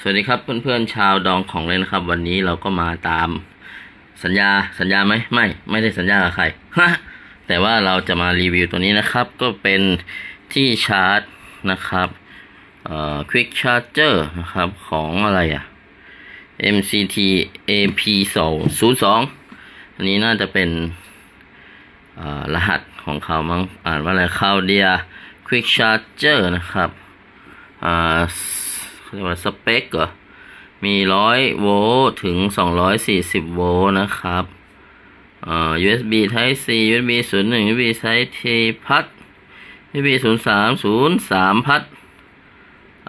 สวัสดีครับเพื่อนๆชาวดองของเล่นะครับ วันนี้เราก็มาตามสัญญาสัญญาไหมไม่ ไม่ได้สัญญากับใครฮะแต่ว่าเราจะมารีวิวตัวนี้นะครับ ก็เป็นที่ชาร์จนะครับเอ่อ Quick Charger นะครับของอะไรอะ MCT AP 2 0 2อันนี้น่าจะเป็นเอ่อรหัสของเขามั้งอ่านว่าอะไรคาวเดีย Quick Charger นะครับอ่า เรียกว่าสเปคเหรอ มีร้อยโวลต์ถึงสองร้อยสี่สิบโวลต์นะครับ เอ่อ USB Type C USB ศูนย์หนึ่ง USB Type T พัด USB ศูนย์สามศูนย์สามพัด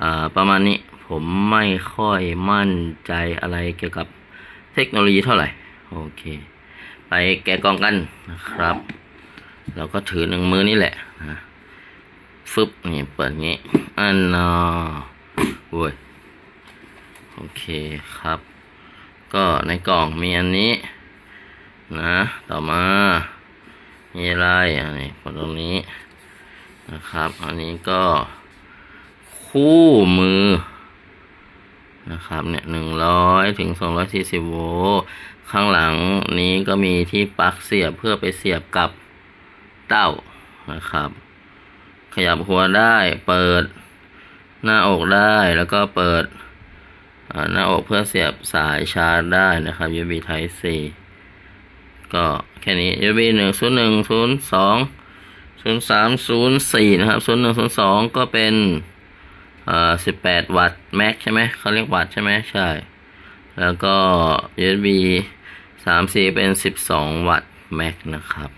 อ่า ประมาณนี้ผมไม่ค่อยมั่นใจอะไรเกี่ยวกับเทคโนโลยีเท่าไหร่ โอเค ไปแกะกล่องกันนะครับ เราก็ถือหนึ่งมือนี่แหละนะฟึบนี่เปิดงี้อันนอ โว้ยโอเคครับ ก็ในกล่องมีอันนี้ นะ ต่อมา มีอะไรอันนี้กดตรงนี้นะครับ อันนี้ก็ คู่มือ นะครับ เนี่ยหนึ่งร้อยถึงสองร้อยสี่สิบโวลต์ข้างหลังนี้ก็มีที่ปลั๊กเสียบเพื่อไปเสียบกับเต้านะครับ ขยับหัวได้เปิด หน้าอกได้แล้วก็เปิดหน้าอกเพื่อเสียบสายชาร์จได้นะครับ USB Type C ก็แค่นี้ USB หนึ่งศูนย์หนึ่งศูนย์สองศูนย์สามศูนย์สี่นะครับศูนย์หนึ่งศูนย์สองก็เป็นอ่าสิบแปดวัตต์แม็กใช่ไหมเขาเรียกวัตต์ใช่ไหมใช่ แล้วก็ USB สามสี่เป็นสิบสองวัตต์แม็กนะครับ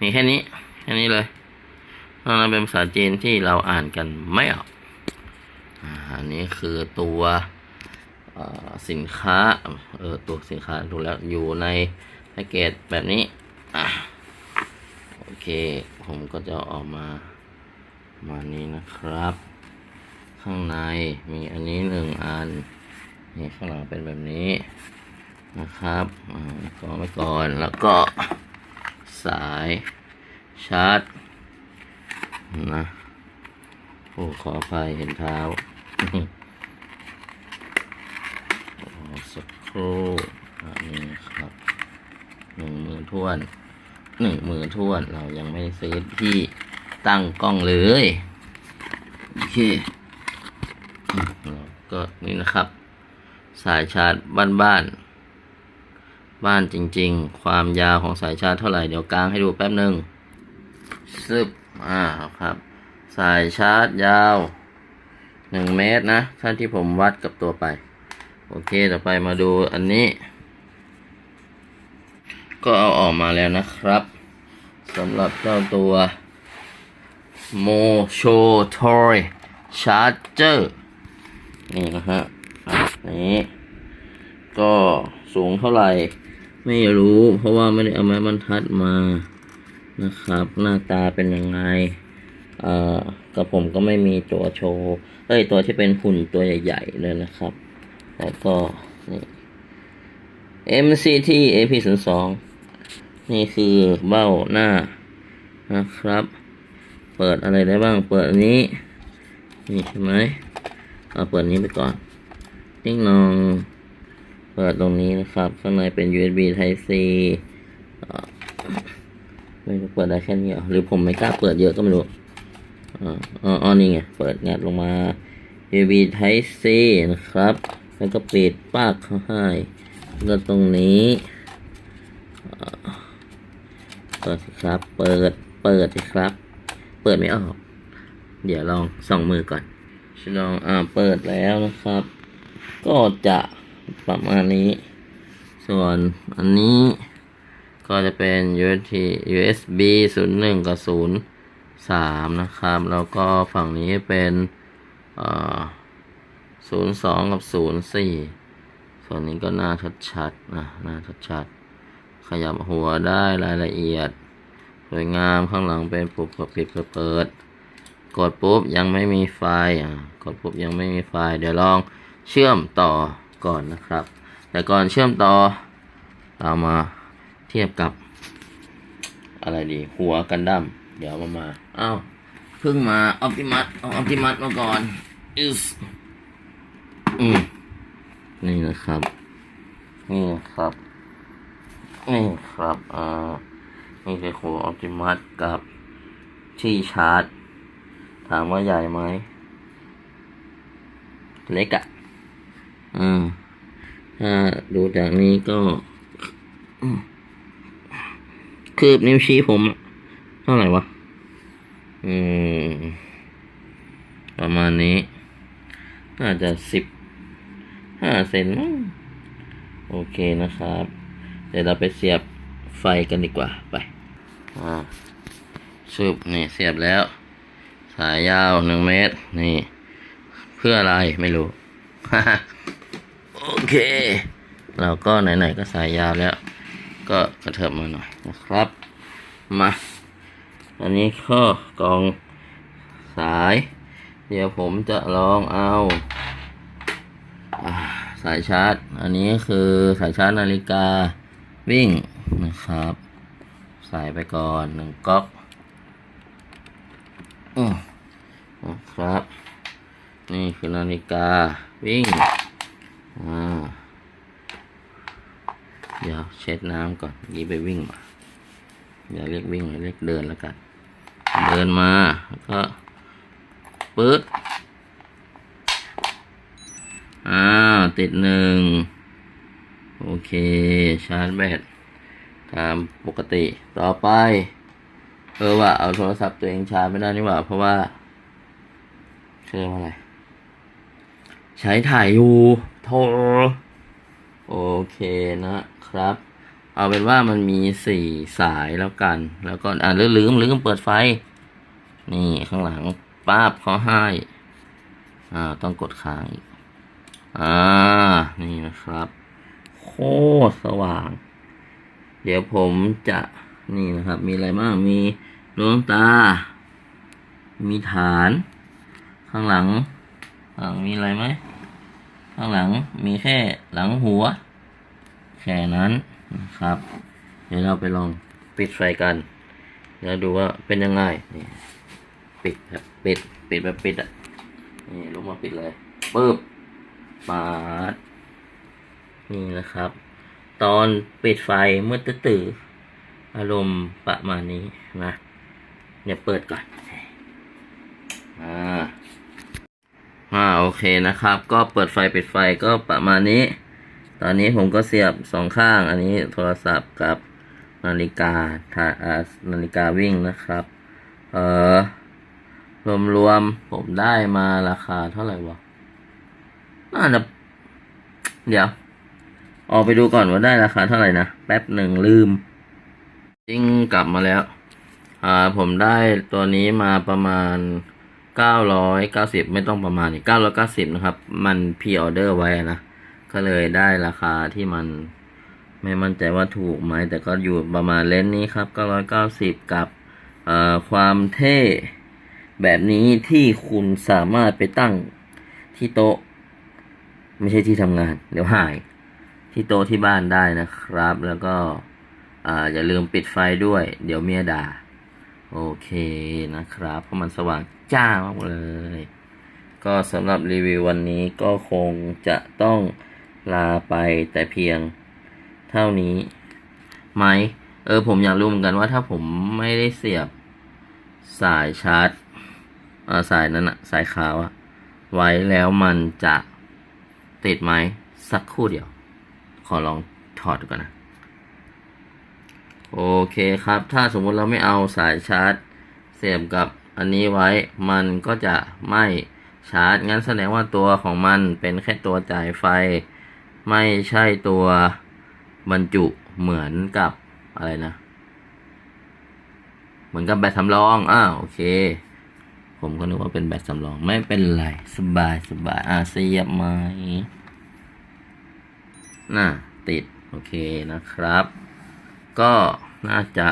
มีแค่นี้ แค่นี้เลยนอกนั้นเป็นภาษาจีนที่เราอ่านกันไม่ออก อันนี้คือตัวสินค้าเออตัวสินค้าดูแล้วอยู่ในแพ็กเกจแบบนี้อะโอเค ผมก็จะออกมามานี้นะครับ ข้างในมีอันนี้หนึ่งอันนี่ข้างหลังเป็นแบบนี้นะครับอ่ากองไว้ก่อนแล้วก็สายชาร์จนะ โอ้ขออภัยเห็นเท้ารอสักครู่นนี้ครับหนึ่งมือท้วนหนึ่งมือท้วนเรายังไม่ได้ซื้อที่ตั้งกล้องเลยโอเคก็นี่นะครับ สายชาร์จบ้านบ้านบ้านจริง ๆ ความยาวของสายชาร์จเท่าไหร่เดี๋ยวกลางให้ดูแป๊บหนึ่งซึบอ่าครับ สายชาร์จยาวหนึ่งเมตรนะท่านที่ผมวัดกับตัวไป โอเคต่อไปมาดูอันนี้ ก็เอาออกมาแล้วนะครับสำหรับเจ้าตัวโมโชทอยชาร์เจอร์นี่นะฮะอะนี้ก็สูงเท่าไหร่ ไม่รู้เพราะว่าไม่ได้เอาไม้บรรทัดมานะครับ หน้าตาเป็นยังไง เอ่อกับผมก็ไม่มีตัวโชว์เอ้ยตัวที่เป็นหุ่นตัวใหญ่ๆเลยนะครับ แล้วก็นี่ MCT AP 0 2 นี่คือเบ้าหน้านะครับ เปิดอะไรได้บ้าง เปิดอันนี้ นี่ใช่ไหมเอาเปิดนี้ไปก่อนติ๊งนอง เปิดตรงนี้นะครับ ข้างในเป็น USB Type C อ่อไม่รู้เปิดได้แค่นี้หรอ หรือผมไม่กล้าเปิดเยอะก็ไม่รู้ อ๋ออ๋อนี่ไง เปิดงัดลงมา USB Type C นะครับ แล้วก็ปิดปากเขาให้ แล้วตรงนี้เปิดสิครับ เปิด เปิดสิครับ เปิดไม่ออก เดี๋ยวลองส่องมือก่อนฉันลอง อ่า เปิดแล้วนะครับ ก็จะประมาณนี้ ส่วนอันนี้ก็จะเป็น USB USB 0 1 กับ 0 สามนะครับ แล้วก็ฝั่งนี้เป็นศูนย์สองกับศูนย์สี่ส่วนนี้ก็หน้าชัดๆนะหน้าชัดๆ ขยับหัวได้รายละเอียด สวยงามข้างหลังเป็นปุ่มเปิดปิดเปิด กดปุ๊บยังไม่มีไฟกดปุ๊บยังไม่มีไฟเดี๋ยวลองเชื่อมต่อก่อนนะครับ แต่ก่อนเชื่อมต่อเรามาเทียบกับอะไรดี หัวกันดั้ม เดี๋ยวมามาเอ้าเพิ่งมาออ t ติมัสเอาออ t ติมัสมาก่อนอิสอืมนี่นะครับ นี่ครับ นี่ครับอ่านี่คือหัวออปติมัสกับที่ชาร์จ ถามว่าใหญ่ไหม เล็กอะ่ะอืมถ้าดูจากนี้ก็อืมคืบนิ้วชี้ผมอะเท่าไหร่วะ อืมประมาณนี้ น่าจะสิบห้าเซนมั้งโอเคนะครับ เดี๋ยวเราไปเสียบไฟกันดีกว่าไปอ่าชืบนี่เสียบแล้ว สายยาวหนึ่งเมตร นี่ เพื่ออะไรไม่รู้ โอเค เราก็ไหนๆก็สายยาวแล้ว ก็กระเถิบมาหน่อยนะครับ มา อันนี้ข้อกรองสาย เดี๋ยวผมจะลองเอาสายชาร์จ อันนี้คือสายชาร์จนาฬิกาวิ่งนะครับ ใส่ไปก่อนหนึ่งก๊อกอืมนะครับ นี่คือนาฬิกาวิ่งอ่าเดี๋ยวเช็ดน้ำก่อนยี่ไปวิ่งมา อย่าเรียกวิ่งเลยเรียกเดินแล้วกัน เดินมาแล้วก็ปื๊ดอ่าติดหนึ่งโอเค ชาร์จแบตตามปกติต่อไป เออว่าเอาโทรศัพท์ตัวเองชาร์จไม่ได้นี่หว่า เพราะว่าเชื่อว่าอะไร ใช้ถ่ายอยู่โทรโอเคนะครับ เอาเป็นว่ามันมีสี่สายแล้วกัน แล้วก็อ่าลืมลืมลืมเปิดไฟ นี่ข้างหลังป้าบเขาให้อ่าต้องกดค้างอีกอ่า นี่นะครับ โคตรสว่าง เดี๋ยวผมจะนี่นะครับ มีอะไรบ้าง มีดวงตา มีฐาน ข้างหลังข้างหลังมีอะไรไหม ข้างหลังมีแค่หลังหัว แค่นั้น นะครับเดี๋ยวเราไปลองปิดไฟกันแล้วดูว่าเป็นยังไงนี่ปิดครับปิดปิดแบบปิดอะนี่ลุกมาปิดเลยปึ๊บปาดนี่นะครับ ตอนปิดไฟเมื่อตื่นอารมณ์ประมาณนี้นะเนี่ยเปิดก่อนอ่าอ่าโอเคนะครับ ก็เปิดไฟปิดไฟก็ประมาณนี้ ตอนนี้ผมก็เสียบสองข้าง อันนี้โทรศัพท์กับนาฬิกาถ่าอ่านาฬิกาวิ่งนะครับ เออรวมๆผมได้มาราคาเท่าไหร่วะน่าจะเดี๋ยว ออกไปดูก่อนว่าได้ราคาเท่าไหร่นะ แป๊บหนึ่งลืมจิ้งกลับมาแล้ว อ่า ผมได้ตัวนี้มาประมาณเก้าร้อยเก้าสิบไม่ต้องประมาณนี้เก้าร้อยเก้าสิบนะครับ มันพ r ออเดอร์ไว้นะ ก็เลยได้ราคาที่มันไม่มั่นใจว่าถูกไหม แต่ก็อยู่ประมาณเลนนี้ครับก้าร้อยเก้าสิบกับความเท่แบบนี้ที่คุณสามารถไปตั้งที่โต๊ะ ไม่ใช่ที่ทำงาน เดี๋ยวหาย ที่โต๊ะที่บ้านได้นะครับ แล้วก็อ่าอย่าลืมปิดไฟด้วย เดี๋ยวเมียด่า โอเคนะครับ เพราะมันสว่างจ้ามากเลย ก็สำหรับรีวิววันนี้ก็คงจะต้อง ลาไปแต่เพียงเท่านี้ไหมเออผมอยากรู้เหมือนกันว่าถ้าผมไม่ได้เสียบสายชาร์จเออสายนั้นอะสายขาวอะไว้แล้วมันจะติดไหมสักครู่เดียว ขอลองถอดดูก่อนนะ โอเคครับ ถ้าสมมุติเราไม่เอาสายชาร์จ เสียบกับอันนี้ไว้มันก็จะไม่ชาร์จ งั้นแสดงว่าตัวของมันเป็นแค่ตัวจ่ายไฟ ไม่ใช่ตัวบรรจุเหมือนกับอะไรนะ เหมือนกับแบตสำรองอ้าวโอเค ผมก็นึกว่าเป็นแบตสำรองไม่เป็นไร สบายสบายอะเสียบไหมน่ะติด โอเคนะครับ ก็น่าจะ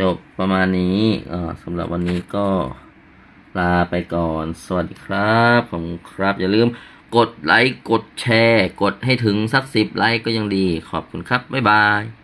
จบประมาณนี้อสำหรับวันนี้ก็ลาไปก่อน สวัสดีครับ ผมครับ อย่าลืม กดไลค์ กดแชร์ กดให้ถึงสักสิบไลค์ก็ยังดี ขอบคุณครับ บ๊ายบาย